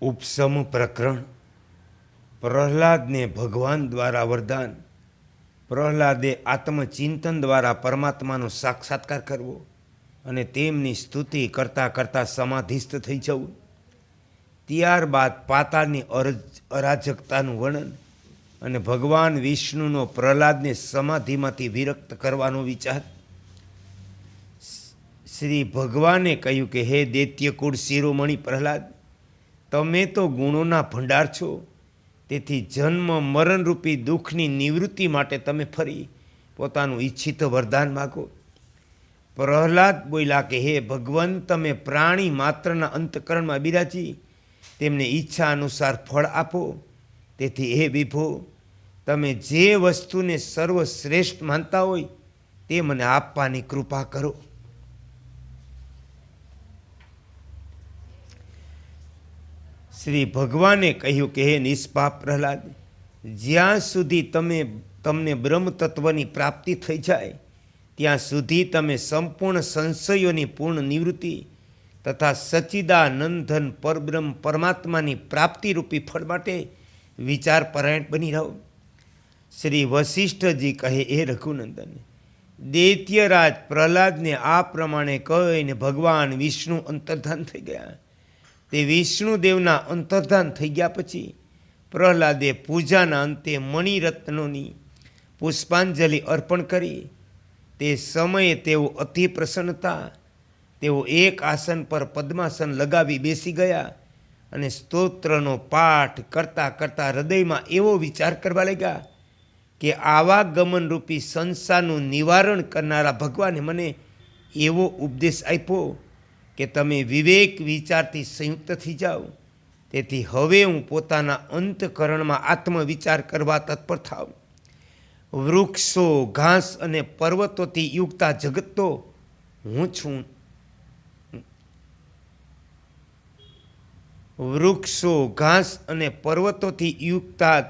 ઉપસમ પ્રકરણ. પ્રહલાદને ભગવાન દ્વારા વરદાન. પ્રહલાદે આત્મચિંતન દ્વારા પરમાત્માનો સાક્ષાત્કાર કરવો અને તેમની સ્તુતિ કરતાં કરતાં સમાધિસ્થ થઈ જવું. ત્યારબાદ પાતાળની અરજ, અરાજકતાનું વર્ણન અને ભગવાન વિષ્ણુનો પ્રહલાદને સમાધિમાંથી વિરક્ત કરવાનો વિચાર. શ્રી ભગવાને કહ્યું કે, હે દૈત્યકુળ શિરોમણી પ્રહલાદ તમે તો ગુણોના ભંડાર છો. તેથી જન્મ મરણરૂપી દુઃખની નિવૃત્તિ માટે તમે ફરી પોતાનું ઈચ્છિત વરદાન માગો. પ્રહલાદ બોલ્યા કે, હે ભગવાન, તમે પ્રાણી માત્રના અંતકરણમાં બિરાજી. તેમને ઈચ્છા અનુસાર ફળ આપો. તેથી હે વિભો, તમે જે વસ્તુને સર્વશ્રેષ્ઠ માનતા હોય તે મને આપવાની કૃપા કરો. શ્રી ભગવાને કહ્યું કે, હે નિષ્પાપ પ્રહલાદ, જ્યાં સુધી તમે, તમને બ્રહ્મ તત્વની પ્રાપ્તિ થઈ જાય, ત્યાં સુધી તમે સંપૂર્ણ સંશયોની પૂર્ણ નિવૃત્તિ તથા સચ્ચિદાનંદન પરબ્રહ્મ પરમાત્માની પ્રાપ્તિરૂપી ફળ માટે વિચાર પરાયણ બની રહો. શ્રી વશિષ્ઠજી કહે એ રઘુનંદન, દૈત્યરાજ પ્રહલાદને આ પ્રમાણે કહીને ભગવાન વિષ્ણુ અંતર્ધાન થઈ ગયા. તે વિષ્ણુદેવના અંતર્ધાન થઈ ગયા પછી પ્રહલાદે પૂજાના અંતે મણિરત્નોની પુષ્પાંજલિ અર્પણ કરી. તે સમયે તેઓ અતિ પ્રસન્નતા તેઓ એક આસન પર પદ્માસન લગાવી બેસી ગયા અને સ્તોત્રનો પાઠ કરતાં કરતાં હૃદયમાં એવો વિચાર કરવા લાગ્યા કે આવા ગમનરૂપી સંસારનું નિવારણ કરનારા ભગવાને મને એવો ઉપદેશ આપ્યો કે તમે વિવેક વિચારથી સંયુક્ત થઈ જાઓ. તેથી હવે હું પોતાના અંતકરણમાં આત્મવિચાર કરવા તત્પર થાઉં. વૃક્ષો, ઘાસ અને પર્વતોથી યુગતા જગત તો હું છું. વૃક્ષો, ઘાસ અને પર્વતોથી યુગતા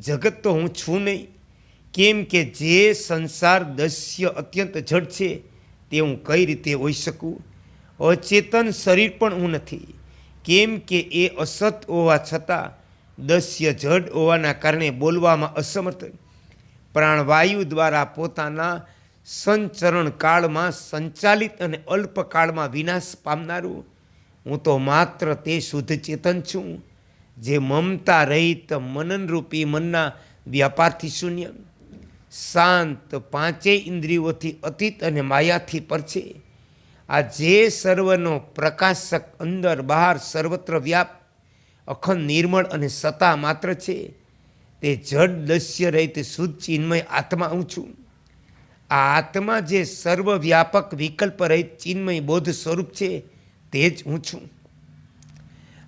જગત તો હું છું નહીં. કેમ કે જે સંસાર દસ્ય અત્યંત જડ છે, તે હું કઈ રીતે હોઈ શકું? અચેતન શરીર પણ હું નથી. કેમ કે એ અસત હોવા છતાં દસ્ય જડ હોવાના કારણે બોલવામાં અસમર્થ. પ્રાણવાયુ દ્વારા પોતાના સંચરણ કાળમાં સંચાલિત અને અલ્પકાળમાં વિનાશ પામનારું હું તો માત્ર તે શુદ્ધ ચેતન છું, જે મમતા રહિત મનનરૂપી મનના વ્યાપારથી શૂન્ય. શાંત પાંચેય ઇન્દ્રિયોથી અતીત અને માયાથી પર છે આ જે સર્વનો પ્રકાશક અંદર બહાર સર્વત્ર વ્યાપ, અખંડ નિર્મળ અને સતા માત્ર છે, તે જડ દસ્ય રહિત શુદ્ધ ચિન્મય આત્મા હું છું. આ આત્મા જે સર્વવ્યાપક વિકલ્પ રહિત ચિન્મય બોધ સ્વરૂપ છે, તે જ હું છું.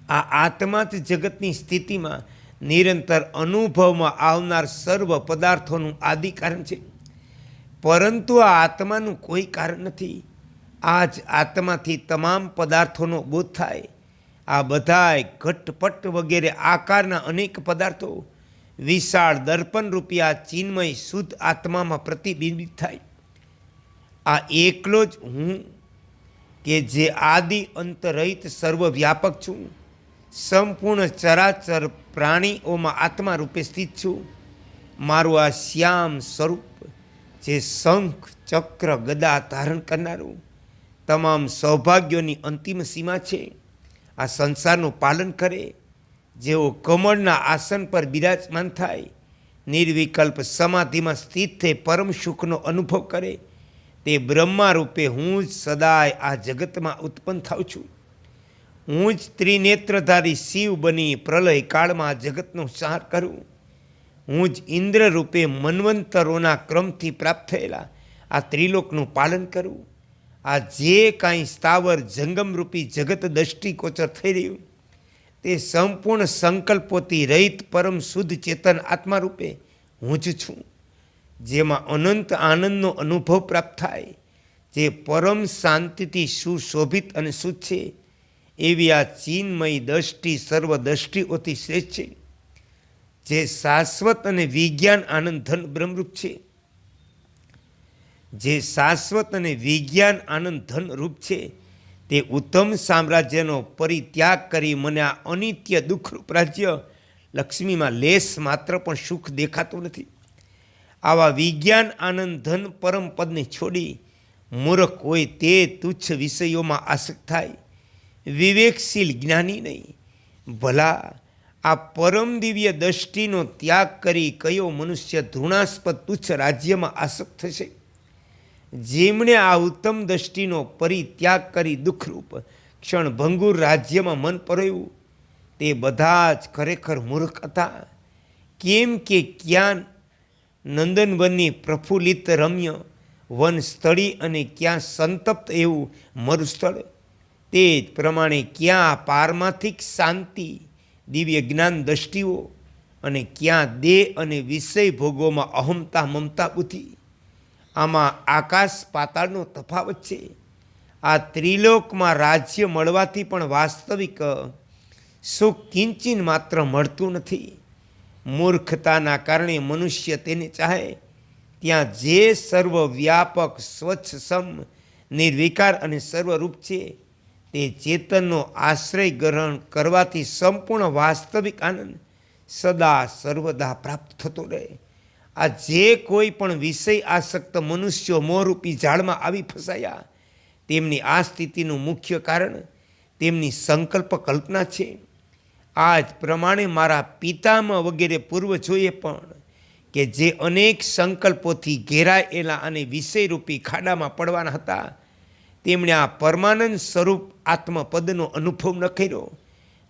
આ આત્મા જ જગતની સ્થિતિમાં નિરંતર અનુભવમાં આવનાર સર્વ પદાર્થોનું આદિ કારણ છે. પરંતુ આ આત્માનું કોઈ કારણ નથી. આ જ આત્માથી તમામ પદાર્થોનો બોધ થાય. આ બધાય ઘટપટ વગેરે આકારના અનેક પદાર્થો વિશાળ દર્પણ રૂપિયા ચિન્મય શુદ્ધ આત્મામાં પ્રતિબિંબિત થાય. આ એકલો જ હું કે જે આદિ અંતરહિત સર્વવ્યાપક છું. સંપૂર્ણ ચરાચર પ્રાણીઓમાં આત્મા રૂપે સ્થિત છું. મારું આ શ્યામ સ્વરૂપ જે શંખ, ચક્ર, ગદા ધારણ કરનારું તમામ સૌભાગ્યોની અંતિમ સીમા છે. આ સંસારનું પાલન કરે. જેઓ કમળના આસન પર બિરાજમાન થાય, નિર્વિકલ્પ સમાધિમાં સ્થિત થઈ પરમ સુખનો અનુભવ કરે, તે બ્રહ્મા રૂપે હું જ સદાય આ જગતમાં ઉત્પન્ન થાઉં છું. હું જ ત્રિનેત્રધારી શિવ બની પ્રલય કાળમાં જગતનો સંહાર કરું. હું જ ઇન્દ્ર રૂપે મન્વંતરોના ક્રમથી પ્રાપ્ત થયેલા આ ત્રિલોકનું પાલન કરું. આ જે કાંઈ સ્થાવર જંગમરૂપી જગત દષ્ટિકોચર થઈ રહ્યું, તે સંપૂર્ણ સંકલ્પોથી રહિત પરમ શુદ્ધ ચેતન આત્મા રૂપે હું જ છું, જેમાં અનંત આનંદનો અનુભવ પ્રાપ્ત થાય, જે પરમ શાંતિથી સુશોભિત અને શુદ્ધ છે, એવી આ ચિન્મય દ્રષ્ટિ સર્વ દ્રષ્ટિઓથી શ્રેષ્ઠ છે, જે શાશ્વત અને વિજ્ઞાન આનંદ ધન બ્રહ્મરૂપ છે. જે શાશ્વત અને વિજ્ઞાન આનંદ ધન રૂપ છે, તે ઉત્તમ સામ્રાજ્યનો પરિત્યાગ કરી મને આ અનિત્ય દુઃખરૂપ રાજ્ય લક્ષ્મીમાં લેસ માત્ર પણ સુખ દેખાતું નથી. આવા વિજ્ઞાન આનંદ ધન પરમ પદને છોડી મૂર્ખ હોય તે તુચ્છ વિષયોમાં આસક્ત થાય. વિવેકશીલ જ્ઞાની નહીં. ભલા, આ પરમ દિવ્ય દ્રષ્ટિનો ત્યાગ કરી કયો મનુષ્ય ધૃણાસ્પદ તુચ્છ રાજ્યમાં આસક્ત થશે? જેમણે આ ઉત્તમ દ્રષ્ટિનો પરિત્યાગ કરી દુઃખરૂપ ક્ષણભંગુર રાજ્યમાં મન પરોયું. તે બધા જ ખરેખર મૂર્ખ હતા. કેમ કે ક્યાં નંદનવનની પ્રફુલ્લિત રમ્ય વન સ્થળી અને ક્યાં સંતપ્ત એવું મરુસ્થળ. તે જ પ્રમાણે ક્યાં પારમાર્થિક શાંતિ, દિવ્ય જ્ઞાન દ્રષ્ટિઓ અને ક્યાં દેહ અને વિષય ભોગોમાં અહમતા મમતા બુદ્ધિ. આમાં આકાશ પાતાળનો તફાવત છે. આ ત્રિલોકમાં રાજ્ય મળવાથી પણ વાસ્તવિક સુખ કિંચિન માત્ર મળતું નથી. મૂર્ખતાના કારણે મનુષ્ય તેને ચાહે. ત્યાં જે સર્વ વ્યાપક સ્વચ્છ સમ, નિર્વિકાર અને સર્વરૂપ છે, તે ચેતનનો આશ્રય ગ્રહણ કરવાથી સંપૂર્ણ વાસ્તવિક આનંદ સદા સર્વદા પ્રાપ્ત થતો રહે. આ જે કોઈ પણ વિષય આસક્ત મનુષ્યો મોહરૂપી ઝાડમાં આવી ફસાયા, તેમની આ સ્થિતિનું મુખ્ય કારણ તેમની સંકલ્પ કલ્પના છે. આ જ પ્રમાણે મારા પિતામાં વગેરે પૂર્વજોએ પણ કે જે અનેક સંકલ્પોથી ઘેરાયેલા અને વિષયરૂપી ખાડામાં પડવાના હતા, તેમણે આ પરમાનંદ સ્વરૂપ આત્મપદનો અનુભવ ન કર્યો.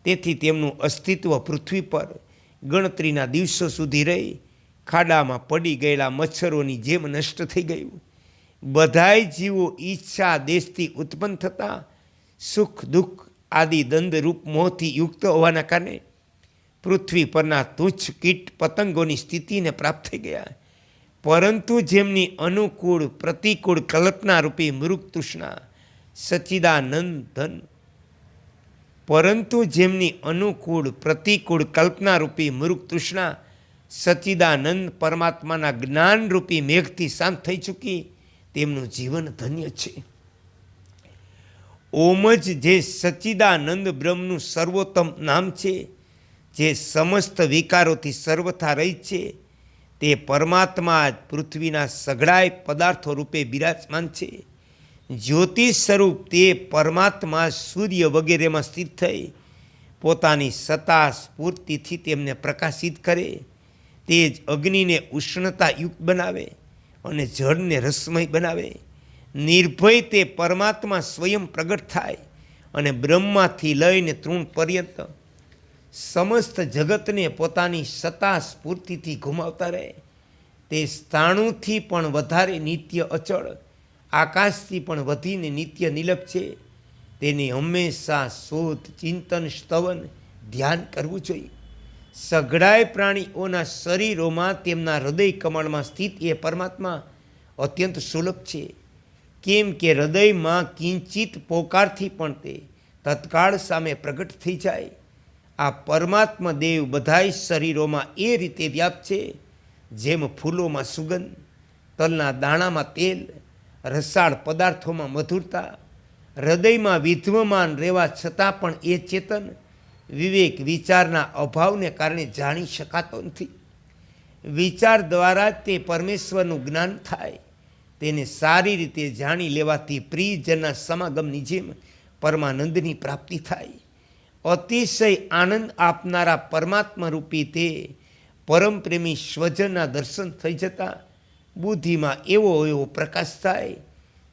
તેથી તેમનું અસ્તિત્વ પૃથ્વી પર ગણતરીના દિવસો સુધી રહી ખાડામાં પડી ગયેલા મચ્છરોની જેમ નષ્ટ થઈ ગયું. બધાય જીવો ઈચ્છા દેશથી ઉત્પન્ન થતા સુખ, દુઃખ આદિ દંદરૂપ મોહથી યુક્ત હોવાના કારણે પૃથ્વી પરના તુચ્છ કીટ પતંગોની સ્થિતિને પ્રાપ્ત થઈ ગયા. પરંતુ જેમની અનુકૂળ, પ્રતિકૂળ કલ્પનારૂપી મૃગ તૃષ્ણા સચ્ચિદાનંદ ધન પરંતુ જેમની અનુકૂળ, પ્રતિકૂળ કલ્પનારૂપી મૃગ તૃષ્ણા સચ્ચિદાનંદ પરમાત્માના જ્ઞાનરૂપી મેઘથી શાંત થઈ ચૂકી. તેમનું જીવન ધન્ય છે. ઓમ જ જે સચ્ચિદાનંદ બ્રહ્મનું સર્વોત્તમ નામ છે, જે સમસ્ત વિકારોથી સર્વથા રહી છે, તે પરમાત્મા જ પૃથ્વીના સઘળાય પદાર્થો રૂપે બિરાજમાન છે. જ્યોતિષ સ્વરૂપ તે પરમાત્મા સૂર્ય વગેરેમાં સ્થિત થઈ પોતાની સત્તા સ્ફૂર્તિથી તેમને પ્રકાશિત કરે. તે જ અગ્નિને ઉષ્ણતાયુક્ત બનાવે અને જળને રસમય બનાવે. નિર્ભય તે પરમાત્મા સ્વયં પ્રગટ થાય અને બ્રહ્માથી લઈને તૃણ પર્યંત સમસ્ત જગતને પોતાની સત્તા સ્ફૂર્તિથી ઘુમાવતા રહે. તે સ્થાણુથી પણ વધારે નિત્ય અચળ, આકાશથી પણ વધીને નિત્ય નિલપ છે. તેની હંમેશા શોધ, ચિંતન સ્તવન ધ્યાન કરવું જોઈએ. સઘળાય પ્રાણીઓના શરીરોમાં તેમના હૃદય કમળમાં સ્થિત એ પરમાત્મા અત્યંત સુલભ છે. કેમ કે હૃદયમાં કિંચિત પોકારથી પણ તે તત્કાળ સામે પ્રગટ થઈ જાય. આ પરમાત્મા દેવ બધાય શરીરોમાં એ રીતે વ્યાપ છે, જેમ ફૂલોમાં સુગંધ, તલના દાણામાં તેલ, રસાળ પદાર્થોમાં મધુરતા, હૃદયમાં વિધ્વમાન રહેવા છતાં પણ એ ચેતન વિવેક વિચારના અભાવને કારણે જાણી શકાતો નથી. વિચાર દ્વારા તે પરમેશ્વરનું જ્ઞાન થાય. તેને સારી રીતે જાણી લેવાથી પ્રિયજનના સમાગમની જેમ પરમાનંદની પ્રાપ્તિ થાય. અતિશય આનંદ આપનારા પરમાત્મા રૂપી તે પરમ પ્રેમી સ્વજનના દર્શન થઈ જતાં બુદ્ધિમાં એવો એવો પ્રકાશ થાય,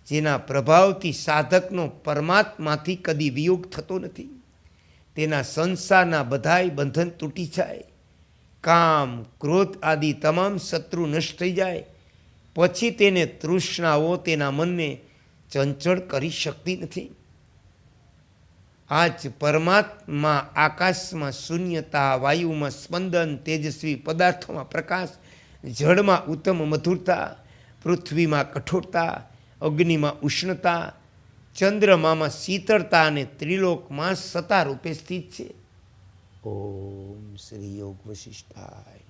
જેના પ્રભાવથી સાધકનો પરમાત્માથી કદી વિયોગ થતો નથી. તેના સંસારના બધાય બંધન તૂટી જાય. કામ, ક્રોધ આદિ તમામ શત્રુ નષ્ટ થઈ જાય. પછી તેને તૃષ્ણાઓ તેના મનને ચંચળ કરી શકતી નથી. આજ પરમાત્મા આકાશમાં શૂન્યતા, વાયુમાં સ્પંદન, તેજસ્વી પદાર્થોમાં પ્રકાશ, જળમાં ઉત્તમ મધુરતા, પૃથ્વીમાં કઠોરતા, અગ્નિમાં ઉષ્ણતા ચંદ્રમામાં શીતળતા અને ત્રિલોકમાં સતા રૂપે સ્થિત છે. ઓમ શ્રી યોગ વશિષ્ઠાય